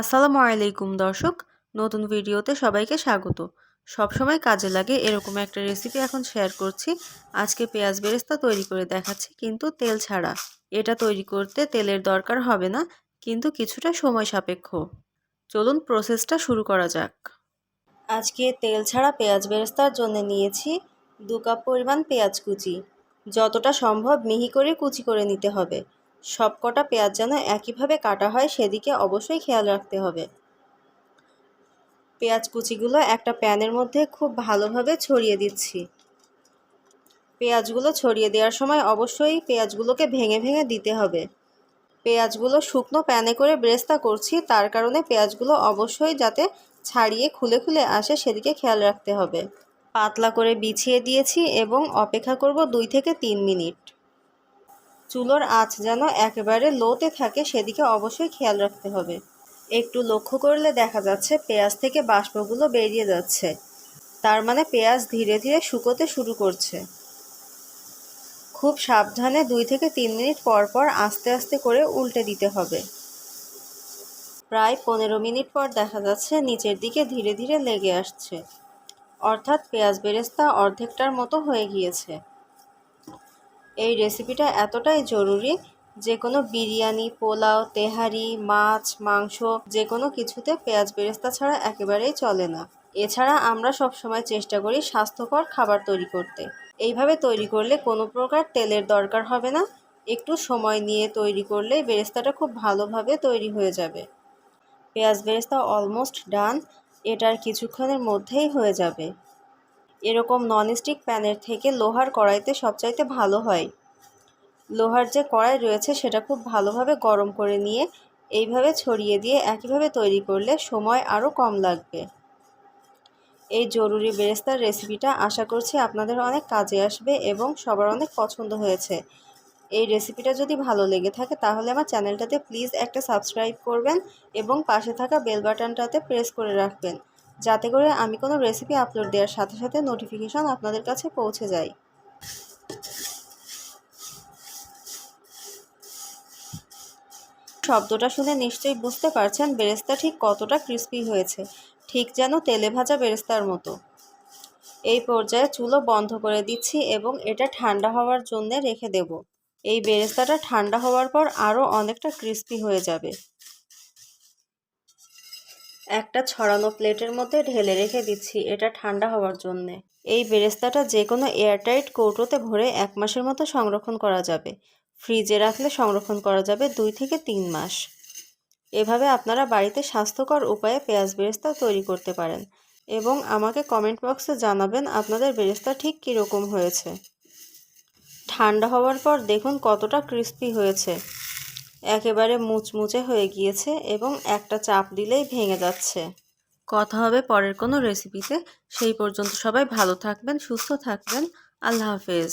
আসসালামু আলাইকুম, দর্শক। নতুন ভিডিওতে সবাইকে স্বাগত। সবসময় কাজে লাগে এরকম একটা রেসিপি এখন শেয়ার করছি। আজকে পেঁয়াজ বেরেস্তা তৈরি করে দেখাচ্ছি, কিন্তু তেল ছাড়া। এটা তৈরি করতে তেলের দরকার হবে না, কিন্তু কিছুটা সময় সাপেক্ষ। চলুন প্রসেসটা শুরু করা যাক। আজকে তেল ছাড়া পেঁয়াজ বেরেস্তার জন্য নিয়েছি দু কাপ পরিমাণ পেঁয়াজ কুচি। যতটা সম্ভব মিহি করে কুচি করে নিতে হবে। সবকটা পেঁয়াজ যেন একইভাবে কাটা হয়, সেদিকে অবশ্যই খেয়াল রাখতে হবে। পেঁয়াজ কুচিগুলো একটা প্যানের মধ্যে খুব ভালোভাবে ছড়িয়ে দিচ্ছি। পেঁয়াজগুলো ছড়িয়ে দেওয়ার সময় অবশ্যই পেঁয়াজগুলোকে ভেঙে ভেঙে দিতে হবে। পেঁয়াজগুলো শুকনো প্যানে করে ব্রেস্তা করছি, তার কারণে পেঁয়াজগুলো অবশ্যই যাতে ছাড়িয়ে খুলে খুলে আসে, সেদিকে খেয়াল রাখতে হবে। পাতলা করে বিছিয়ে দিয়েছি এবং অপেক্ষা করব দুই থেকে তিন মিনিট। চুলোর আঁচ যেন একেবারে লোতে থাকে, সেদিকে অবশ্যই খেয়াল রাখতে হবে। একটু লক্ষ্য করলে দেখা যাচ্ছে পেঁয়াজ থেকে বাষ্পগুলো বেরিয়ে যাচ্ছে। তার মানে পেঁয়াজ ধীরে ধীরে শুকোতে শুরু করছে। খুব সাবধানে দুই থেকে তিন মিনিট পর পর আস্তে আস্তে করে উল্টে দিতে হবে। প্রায় পনেরো মিনিট পর দেখা যাচ্ছে নিচের দিকে ধীরে ধীরে লেগে আসছে। অর্থাৎ পেঁয়াজ বেরেস্তা অর্ধেকটার মতো হয়ে গিয়েছে। এই রেসিপিটা এতটাই জরুরি যে কোনো বিরিয়ানি, পোলাও, তেহারি, মাছ, মাংস যে কোনো কিছুতে পেঁয়াজ বেরেস্তা ছাড়া একেবারেই চলে না। এছাড়া আমরা সব সময় চেষ্টা করি স্বাস্থ্যকর খাবার তৈরি করতে। এইভাবে তৈরি করলে কোনো প্রকার তেলের দরকার হবে না। একটু সময় নিয়ে তৈরি করলে বেরেস্তাটা খুব ভালোভাবে তৈরি হয়ে যাবে। পেঁয়াজ বেরেস্তা অলমোস্ট ডান এটার কিছুক্ষণের মধ্যেই হয়ে যাবে। এরকম ননস্টিক প্যানের থেকে লোহার কড়াইতে সবচাইতে ভালো হয়। লোহার যে কড়াই রয়েছে, সেটা খুব ভালোভাবে গরম করে নিয়ে এইভাবে ছড়িয়ে দিয়ে একইভাবে তৈরি করলে সময় আরও কম লাগবে। এই জরুরি বেরেস্তার রেসিপিটা আশা করছি আপনাদের অনেক কাজে আসবে এবং সবার অনেক পছন্দ হয়েছে। এই রেসিপিটা যদি ভালো লেগে থাকে, তাহলে আমার চ্যানেলটাতে প্লিজ একটা সাবস্ক্রাইব করবেন এবং পাশে থাকা বেল বাটনটাতে প্রেস করে রাখবেন। যাতে করে আমি কোনো রেসিপি আপলোড দেওয়ার সাথে সাথে নোটিফিকেশন আপনাদের কাছে পৌঁছে যায়। শব্দটা শুনে নিশ্চয়ই বুঝতে পারছেন বেরেস্তা ঠিক কতটা ক্রিস্পি হয়েছে, ঠিক যেন তেলে ভাজা বেরেস্তার মতো। এই পর্যায়ে চুলো বন্ধ করে দিচ্ছি এবং এটা ঠান্ডা হওয়ার জন্য রেখে দেব। এই বেরেস্তাটা ঠান্ডা হওয়ার পর আরও অনেকটা ক্রিস্পি হয়ে যাবে। একটা ছড়ানো প্লেটের মধ্যে ঢেলে রেখে দিচ্ছি, এটা ঠান্ডা হওয়ার জন্যে। এই বেরেস্তাটা যে কোনো এয়ারটাইট কৌটোতে ভরে এক মাসের মতো সংরক্ষণ করা যাবে। ফ্রিজে রাখলে সংরক্ষণ করা যাবে দুই থেকে তিন মাস। এভাবে আপনারা বাড়িতে স্বাস্থ্যকর উপায়ে পেঁয়াজ বেরেস্তা তৈরি করতে পারেন এবং আমাকে কমেন্ট বক্সে জানাবেন আপনাদের বেরেস্তা ঠিক কীরকম হয়েছে। ঠান্ডা হওয়ার পর দেখুন কতটা ক্রিস্পি হয়েছে। একেবারে মুচমুচে হয়ে গিয়েছে এবং একটা চাপ দিলেই ভেঙে যাচ্ছে। কথা হবে পরের কোনো রেসিপিতে সেই পর্যন্ত সবাই ভালো থাকবেন, সুস্থ থাকবেন। আল্লাহ হাফেজ।